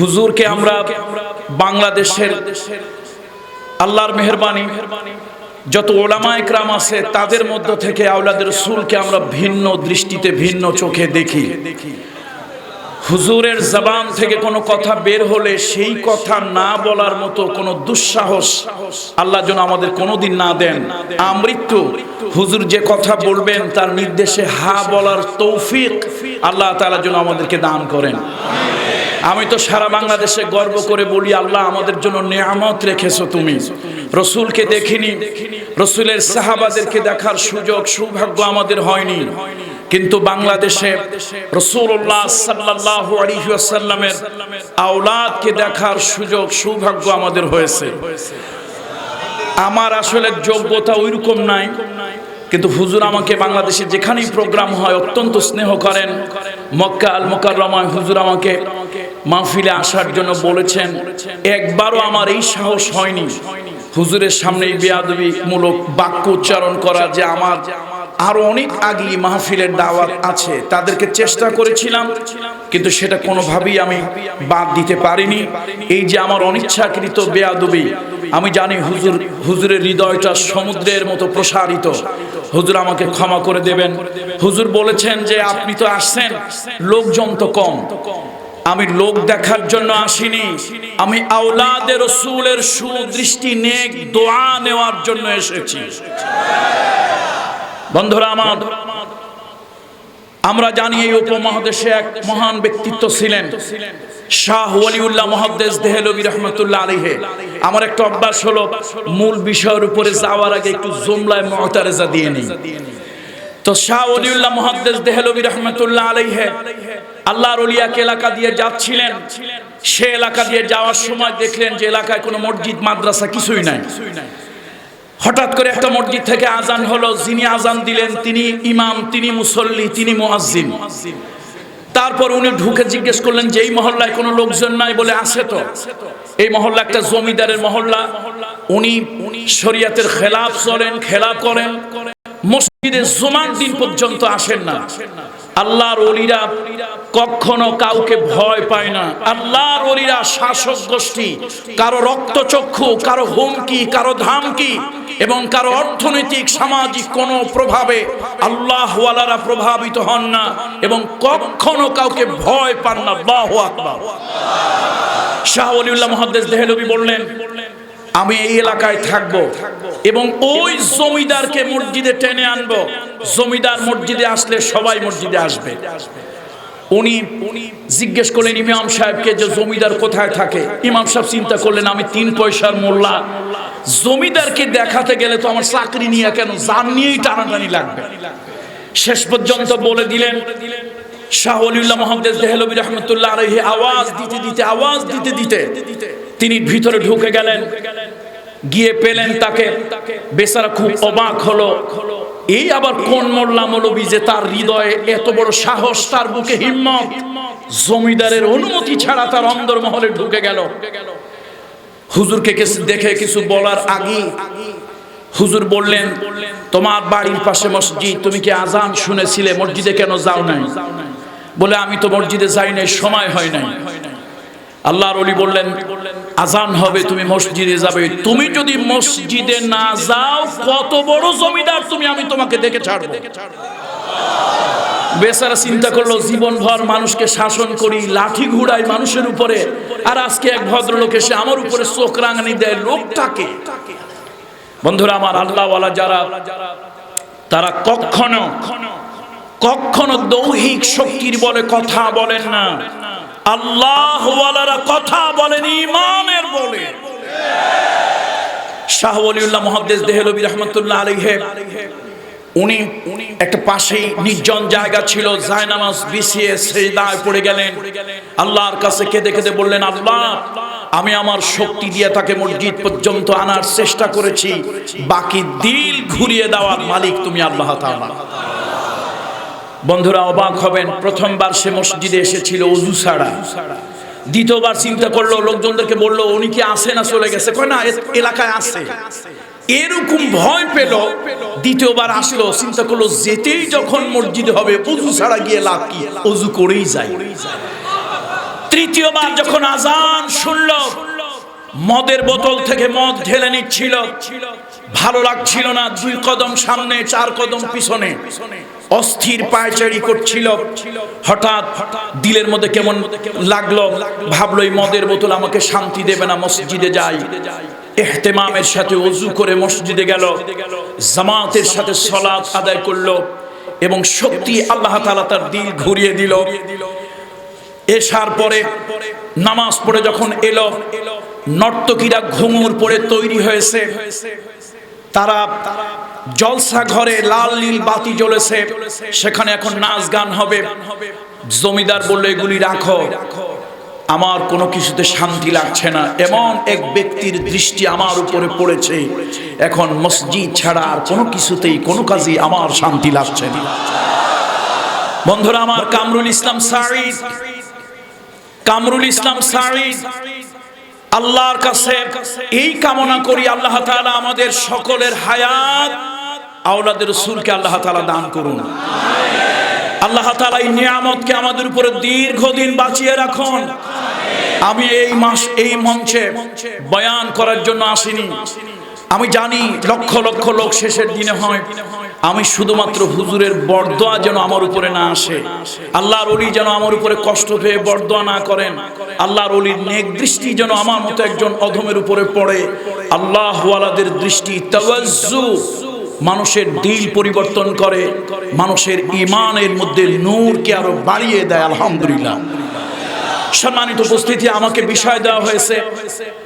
হুজুরকে আমরা বাংলাদেশের আল্লাহর মেহরবানি, যত ওলামা একরাম আছে, তাদের মধ্য থেকে আওলাদের রসুলকে আমরা ভিন্ন দৃষ্টিতে, ভিন্ন চোখে দেখি। হুজুরের জবান থেকে কোনো কথা বের হলে সেই কথা না বলার মতো কোনো দুঃসাহস আল্লাহ যেন আমাদের কোনোদিন না দেন। আমৃত্যু, হুজুর যে কথা বলবেন, তার নির্দেশে হা বলার তৌফিক আল্লাহ তাআলা যেন আমাদেরকে দান করেন। আমি তো সারা বাংলাদেশে গর্ব করে বলি, আল্লাহ আমাদের জন্য নিয়ামত রেখেছো তুমি। রসুলকে দেখিনি, রসুলের সাহাবাদেরকে দেখার সুযোগ, সৌভাগ্য আমাদের হয়নি। কিন্তু বাংলাদেশে রসুল্লাহ সাল্লাহ আলিহাসাল্লামের আওলাদকে দেখার সুযোগ, সৌভাগ্য আমাদের হয়েছে। আমার আসলে যোগ্যতা ওইরকম নাই, কিন্তু হুজুর আমাকে বাংলাদেশে যেখানেই প্রোগ্রাম হয় অত্যন্ত স্নেহ করেন। মক্কা আল মোকাররমায় হুজুর আমাকে মাহফিলে আসার জন্য বলেছেন, একবারও আমার এই সাহস হয়নি। হুজুরের সামনে বেয়াদবি মূলক বাক্য উচ্চারণ করা যে আমার আরও অনেক আগে মাহফিলের দাওয়াত আছে, তাদেরকে চেষ্টা করেছিলাম, কিন্তু সেটা কোনোভাবেই আমি বাদ দিতে পারিনি। এই যে আমার অনিচ্ছাকৃত বেয়াদবি, আমি জানি হুজুর, হুজুরের হৃদয়টা সমুদ্রের মতো প্রসারিত। হুজুর আমাকে ক্ষমা করে দেবেন। হুজুর বলেছেন যে, আপনি তো আসছেন, লোকজন তো কম। আমি লোক দেখার জন্য আসিনি। আমি আওলাদের রসুলের সুদৃষ্টি নেক দোয়া নেওয়ার জন্য এসেছি। বন্ধুরা আমার, আমরা জানি এই উপমহাদেশে এক মহান ব্যক্তিত্ব ছিলেন শাহ ওয়ালিউল্লাহ মহাদ্দেশ দেহলবী রহমতুল্লাহ আলিহে আমার একটা অভ্যাস হলো, মূল বিষয়ের উপরে যাওয়ার আগে একটু জুমলায় মহতারেজা দিয়ে নিই। তো শাহ ওলিউল্লাহ মহাদ্দেশ দেহলবী রহমতুল্লাহ আলাইহে আল্লাহর অলিয়াকে এলাকা দিয়ে যাচ্ছিলেন। সে এলাকা দিয়ে যাওয়ার সময় দেখলেন যে এলাকায় কোনো মসজিদ, মাদ্রাসা কিছুই নাই। হঠাৎ করে একটা মসজিদ থেকে আজান হলো, যিনি আজান দিলেন তিনি ইমাম, তিনি মুসল্লি, তিনি মুয়াজ্জিন। তারপর উনি ঢুকে জিজ্ঞেস করলেন যে, এই মহল্লায় কোনো লোকজন নাই? বলে, আছে তো। এই মহল্লা একটা জমিদারের মহল্লা। উনি শরিয়াতের খেলাফ চলেন, খেলাফ করেন। মসজিদে জুমার দিন পর্যন্ত আসেন না। আল্লাহর অলিরা কখনো কাউকে ভয় পায় না। আল্লাহর অলিরা শাসক গোষ্ঠী, কারও রক্তচক্ষু, কারও হুমকি, কারও ধামকি এবং কারও অর্থনৈতিক, সামাজিক কোনো প্রভাবে আল্লাহ ওয়ালারা প্রভাবিত হন না এবং কখনো কাউকে ভয় পান না। আল্লাহু আকবার। শাহ ওলিউল্লাহ মহাদ্দেশ দেহলবি বললেন, আমি এই এলাকায় থাকব। এবং ওই জমিদারকে মসজিদে টেনে আনব। জমিদার মসজিদে আসলে সবাই মসজিদে আসবে। উনি জিজ্ঞেস করলেন, ইমাম সাহেবকে যে জমিদার কোথায় থাকে? ইমাম সাহেব চিন্তা করলেন, আমি তিন পয়সার মোল্লা। জমিদারকে দেখাতে গেলে তো আমার চাকরি নিয়ে কেন? জান নিয়েই টানাটানি লাগবে। শেষ পর্যন্ত বলে দিলেন শাহ অলিউল্লাহ মোহাম্মদ দেহলবী রহমতুল্লাহ আওয়াজ দিতে দিতে, আওয়াজ দিতে দিতে। তিনি ভিতরে ঢুকে গেলেন। গিয়ে পেলেন তাকে। বেচারা খুব অবাক হলো। এই আবার কোন মোল্লা মৌলবী যে তার হৃদয়ে এত বড় সাহস, তার বুকে হিম্মত? জমিদারের অনুমতি ছাড়া তার অন্দর মহলে ঢুকে গেল। হুজুরকে কিছু দেখে কিছু বলার আগে হুজুর বললেন, তোমার বাড়ির পাশে মসজিদ, তুমি কি আজান শুনেছিলে? মসজিদে কেন যাও নাই? বলে, আমি তো মসজিদে যাই নাই, সময় হয় নাই। আল্লাহর অলি বললেন, আজান হবে, তুমি মসজিদে যাবে। তুমি যদি মসজিদে না যাও, কত বড় জমিদার তুমি, আমি তোমাকে দেখে ছাড়বো। বেচারা চিন্তা করল, জীবনভর মানুষকে শাসন করি, লাঠি ঘুরাই মানুষের উপরে। আর আজকে এক ভদ্রলোক এসে আমার উপরে চোখ রাঙানি দেয়, লোকটাকে? বন্ধুরা, আমার আল্লাহওয়ালা যারা, তারা কখনো কখনো দৌহিক শক্তির বলে কথা বলেন না। আল্লাহওয়ালারা কথা বলেন ইমানের বলে। শাহ ওলিউল্লাহ মহাদ্দেশ দেহলবী রহমতুল্লাহ আলাইহে। উনি একটা পাশেই নির্জন জায়গা ছিল, জায়নামাজ বিছিয়ে সেই দায় পড়ে গেলেন। আল্লাহর কাছে কেঁদে কেঁদে বললেন, আল্লাহ, আমি আমার শক্তি দিয়ে তাকে মসজিদ পর্যন্ত আনার চেষ্টা করেছি। বাকি দিল ঘুরিয়ে দেওয়ার মালিক তুমি আল্লাহ তাআলা। বন্ধুরা অবাক হবেন, প্রথমবার সে মসজিদে এসেছিল অজু ছাড়া। দ্বিতীয়বার চিন্তা করল, লোকজনদেরকে বলল, উনি কি আসে না চলে গেছে? কয়, না এলাকায় আছে এরকম ভয় পেল। দ্বিতীয়বার আসলো, চিন্তা করল, যেতেই যখন মসজিদ হবে অজু ছাড়া গিয়ে লাভ কি? অজু করেই যায় তৃতীয়বার যখন আজান শুনল, মদের বোতল থেকে মদ ঢেলে নিচ্ছিল। ভালো লাগছিল না, দুই কদম সামনে, চার কদম পিছনে। অস্থির পায়চারি করছিল। হঠাৎ দিলের মধ্যে কেমন লাগল? ভাবলো, এই মদের বোতল আমাকে শান্তি দেবে না, মসজিদে যাই। এহতেমামের সাথে অজু করে মসজিদে গেল। জামাতের সাথে সলাৎ আদায় করল এবং সত্যি আল্লাহ তাআলা তার দিল ঘুরিয়ে দিল। এসার পরে নামাজ পড়ে যখন এলো, নর্তকীরা ঘুঙুর পরে তৈরি হয়েছে। তারা জলসা ঘরে লাল নীল বাতি জ্বলেছে। সেখানে এখন নাচ গান হবে। জমিদার বলল, এগুলি রাখো। আমার কোনো কিছুতে শান্তি লাগছে না। এমন এক ব্যক্তির দৃষ্টি আমার উপরে পড়েছে। এখন মসজিদ ছাড়া আর কোনো কিছুতেই, কোনো কাজেই আমার শান্তি লাগছে না। বন্ধুরা, আমার কামরুল ইসলাম সাঈদ। কামরুল ইসলাম সাঈদ। আল্লাহর কাছে এই কামনা করি, আল্লাহ তাআলা আমাদের সকলের হায়াত, আওলাদের রসুলকে আল্লাহ তাআলা দান করুন। আল্লাহ তাআলা এই নিয়ামতকে আমাদের উপরে দীর্ঘদিন বাঁচিয়ে রাখুন। আমি এই মাস, এই মঞ্চে বয়ান করার জন্য আসিনি। আমি জানি লক্ষ লক্ষ লোক শেষের দিনে হয়। আমি শুধুমাত্র হুজুরের বরদোয়া যেন আমার উপরে না আসে। আল্লাহর অলি যেন আমার উপরে কষ্ট পেয়ে বরদোয়া না করেন। আল্লাহর অলির নেক দৃষ্টি যেন আমার মতো একজন অধমের উপরে পড়ে। আল্লাহ ওয়ালাদের দৃষ্টি তাওয়াজ্জু। মানুষের দিল পরিবর্তন করে। মানুষের ইমানের মধ্যে নূরকে আরও বাড়িয়ে দেয়, আলহামদুলিল্লাহ। সম্মানিত উপস্থিতি, আমাকে বিষয় দেওয়া হয়েছে।